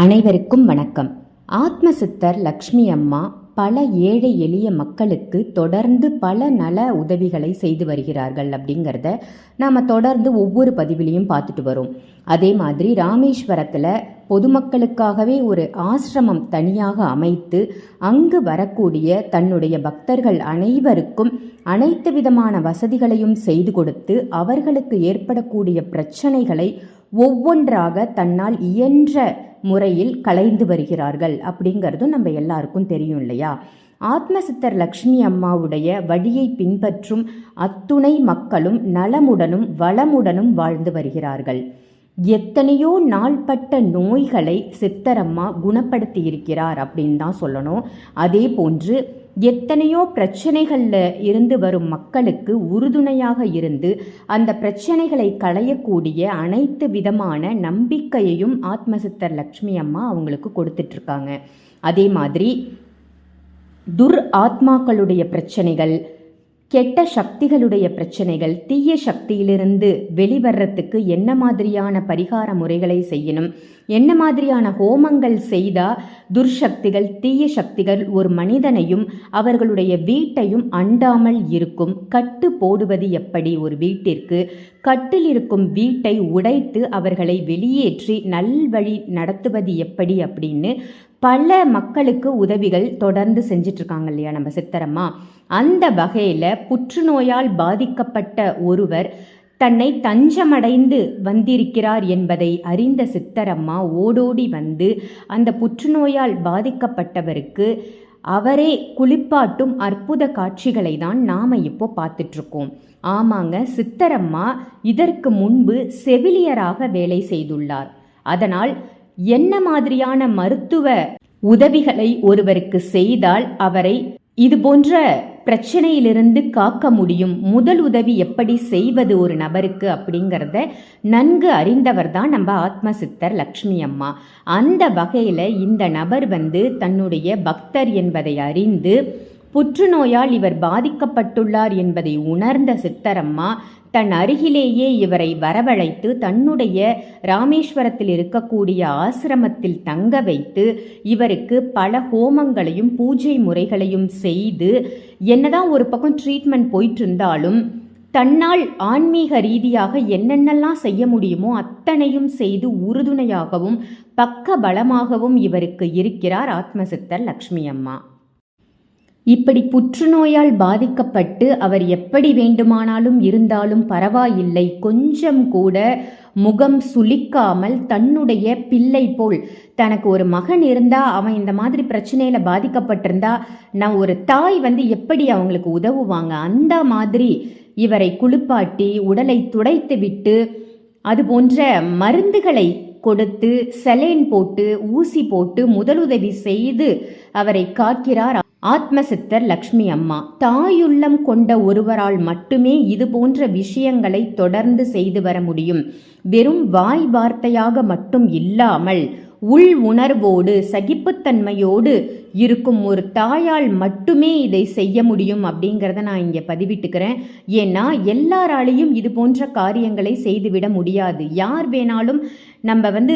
அனைவருக்கும் வணக்கம். ஆத்ம சித்தர் லக்ஷ்மி அம்மா பல ஏழை எளிய மக்களுக்கு தொடர்ந்து பல நல உதவிகளை செய்து வருகிறார்கள் அப்படிங்கிறத நாம் தொடர்ந்து ஒவ்வொரு பதிவிலையும் பார்த்துட்டு வரோம். அதே மாதிரி ராமேஸ்வரத்தில் பொதுமக்களுக்காகவே ஒரு ஆசிரமம் தனியாக அமைத்து அங்கு வரக்கூடிய தன்னுடைய பக்தர்கள் அனைவருக்கும் அனைத்து விதமான வசதிகளையும் செய்து கொடுத்து அவர்களுக்கு ஏற்படக்கூடிய பிரச்சனைகளை ஒவ்வொன்றாக தன்னால் இயன்ற முறையில் கலைந்து வருகிறார்கள் அப்படிங்கிறதும் நம்ம எல்லாருக்கும் தெரியும் இல்லையா? ஆத்மசித்தர் லக்ஷ்மி அம்மாவுடைய வழியை பின்பற்றும் அத்துணை மக்களும் நலமுடனும் வளமுடனும் வாழ்ந்து வருகிறார்கள். எத்தனையோ நாள்பட்ட நோய்களை சித்தரம்மா குணப்படுத்தி இருக்கிறார் அப்படின்னு தான் சொல்லணும். அதே போன்று எத்தனையோ பிரச்சனைகளில் இருந்து வரும் மக்களுக்கு உறுதுணையாக இருந்து அந்த பிரச்சனைகளை களையக்கூடிய அனைத்து விதமான நம்பிக்கையையும் ஆத்மசித்தர் லக்ஷ்மி அம்மா அவங்களுக்கு கொடுத்துட்ருக்காங்க. அதே மாதிரி துர் ஆத்மாக்களுடைய பிரச்சனைகள் கெட்ட சக்திகளுடைய பிரச்சனைகள் தீய சக்தியிலிருந்து வெளிவர்றதுக்கு என்ன மாதிரியான பரிகார முறைகளை செய்யணும்? என்ன மாதிரியான ஹோமங்கள் செய்தால் துர்சக்திகள் தீய சக்திகள் ஒரு மனிதனையும் அவர்களுடைய வீட்டையும் அண்டாமல் இருக்கும்? கட்டு போடுவது எப்படி ஒரு வீட்டிற்கு? கட்டில் இருக்கும் வீட்டை உடைத்து அவர்களை வெளியேற்றி நல்வழி நடத்துவது எப்படி அப்படின்னு பல மக்களுக்கு உதவிகள் தொடர்ந்து செஞ்சிட்ருக்காங்க இல்லையா நம்ம சித்தரம்மா? அந்த வகையில் புற்றுநோயால் பாதிக்கப்பட்ட ஒருவர் தன்னை தஞ்சமடைந்து வந்திருக்கிறார் என்பதை அறிந்த சித்தரம்மா ஓடோடி வந்து அந்த புற்றுநோயால் பாதிக்கப்பட்டவருக்கு அவரே குளிப்பாட்டும் அற்புத காட்சிகளை தான் நாம் இப்போ பார்த்துட்ருக்கோம். ஆமாங்க சித்தரம்மா இதற்கு முன்பு செவிலியராக வேலை செய்துள்ளார். அதனால் என்ன மாதிரியான மருத்துவ உதவிகளை ஒருவருக்கு செய்தால் அவரை இது போன்ற பிரச்சனையிலிருந்து காக்க முடியும்? முதல் உதவி எப்படி செய்வது ஒரு நபருக்கு அப்படிங்கிறத நன்கு அறிந்தவர் தான் நம்ம ஆத்ம சித்தர் லக்ஷ்மி அம்மா. அந்த வகையில் இந்த நபர் வந்து தன்னுடைய பக்தர் என்பதை அறிந்து புற்றுநோயால் இவர் பாதிக்கப்பட்டுள்ளார் என்பதை உணர்ந்த சித்தரம்மா தன் அருகிலேயே இவரை வரவழைத்து தன்னுடைய ராமேஸ்வரத்தில் இருக்கக்கூடிய ஆசிரமத்தில் தங்க வைத்து இவருக்கு பல ஹோமங்களையும் பூஜை முறைகளையும் செய்து என்னதான் ஒரு பக்கம் ட்ரீட்மெண்ட் போயிட்டு இருந்தாலும் தன்னால் ஆன்மீக ரீதியாக என்னென்னலாம் செய்ய முடியுமோ அத்தனையும் செய்து உறுதுணையாகவும் பக்க பலமாகவும் இவருக்கு இருக்கிறார் ஆத்மசித்தர் லக்ஷ்மி அம்மா இப்படி புற்றுநோயால் பாதிக்கப்பட்டு அவர் எப்படி வேண்டுமானாலும் இருந்தாலும் பரவாயில்லை. கொஞ்சம் கூட முகம் சுளிக்காமல் தன்னுடைய பிள்ளை போல் தனக்கு ஒரு மகன் இருந்தா அவன் இந்த மாதிரி பிரச்சனையில பாதிக்கப்பட்டிருந்தா நான் ஒரு தாய் வந்து எப்படி அவங்களுக்கு உதவுவாங்க? அந்த மாதிரி இவரை குளிப்பாட்டி உடலை துடைத்து விட்டு அது போன்ற மருந்துகளை கொடுத்து செலேன் போட்டு ஊசி போட்டு முதலுதவி செய்து அவரை காக்கிறார் ஆத்மசித்தர் லக்ஷ்மி அம்மா தாயுள்ளம் கொண்ட ஒருவரால் மட்டுமே இது போன்ற விஷயங்களை தொடர்ந்து செய்து வர முடியும். வெறும் வாய் வார்த்தையாக மட்டும் இல்லாமல் உள் உணர்வோடு சகிப்புத்தன்மையோடு இருக்கும் ஒரு தாயால் மட்டுமே இதை செய்ய முடியும் அப்படிங்கிறத நான் இங்கே பதிவிட்டுக்கிறேன். ஏன்னா எல்லாராலையும் இது போன்ற காரியங்களை செய்துவிட முடியாது. யார் வேணாலும் நம்ம வந்து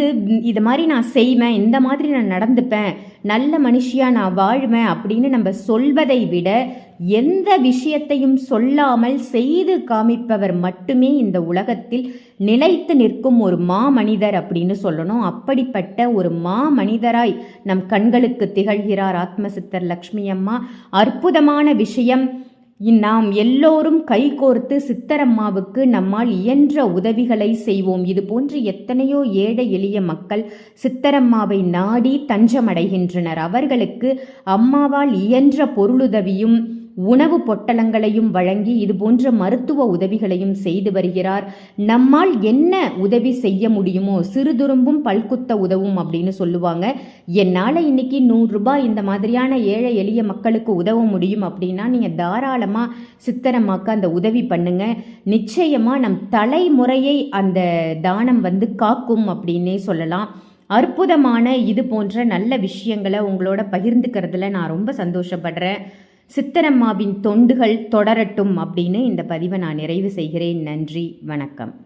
இது மாதிரி நான் செய்வேன் இந்த மாதிரி நான் நடந்துப்பேன் நல்ல மனுஷியாக நான் வாழ்வேன் அப்படின்னு நம்ம சொல்வதை விட எந்த விஷயத்தையும் சொல்லாமல் செய்து காமிப்பவர் மட்டுமே இந்த உலகத்தில் நிலைத்து நிற்கும் ஒரு மா மனிதர் அப்படின்னு சொல்லணும். அப்படிப்பட்ட ஒரு மா மனிதராய் நம் கண்களுக்கு திகழ்கிறார் ஆத்மசித்தர் லக்ஷ்மி அம்மா. அற்புதமான விஷயம். நாம் எல்லோரும் கைகோர்த்து சித்தரம்மாவுக்கு நம்மால் இயன்ற உதவிகளை செய்வோம். இது போன்று எத்தனையோ ஏழை எளிய மக்கள் சித்தரம்மாவை நாடி தஞ்சமடைகின்றனர். அவர்களுக்கு அம்மாவால் இயன்ற பொருளுதவியும் உணவு பொட்டலங்களையும் வழங்கி இது போன்ற மருத்துவ உதவிகளையும் செய்து வருகிறார். நம்மால் என்ன உதவி செய்ய முடியுமோ சிறுதுரும்பும் பல்குத்த உதவும் அப்படின்னு சொல்லுவாங்க. என்னால் இன்னைக்கு நூறுரூபா இந்த மாதிரியான ஏழை எளிய மக்களுக்கு உதவ முடியும் அப்படின்னா நீங்கள் தாராளமாக சித்திரமாக்க அந்த உதவி பண்ணுங்க. நிச்சயமாக நம் தலைமுறையை அந்த தானம் வந்து காக்கும் அப்படின்னே சொல்லலாம். அற்புதமான இது போன்ற நல்ல விஷயங்களை உங்களோட பகிர்ந்துக்கிறதுல நான் ரொம்ப சந்தோஷப்படுறேன். சித்தரம்மாவின் தொண்டுகள் தொடரட்டும் அப்படின்னு இந்த பதிவை நான் நிறைவு செய்கிறேன். நன்றி வணக்கம்.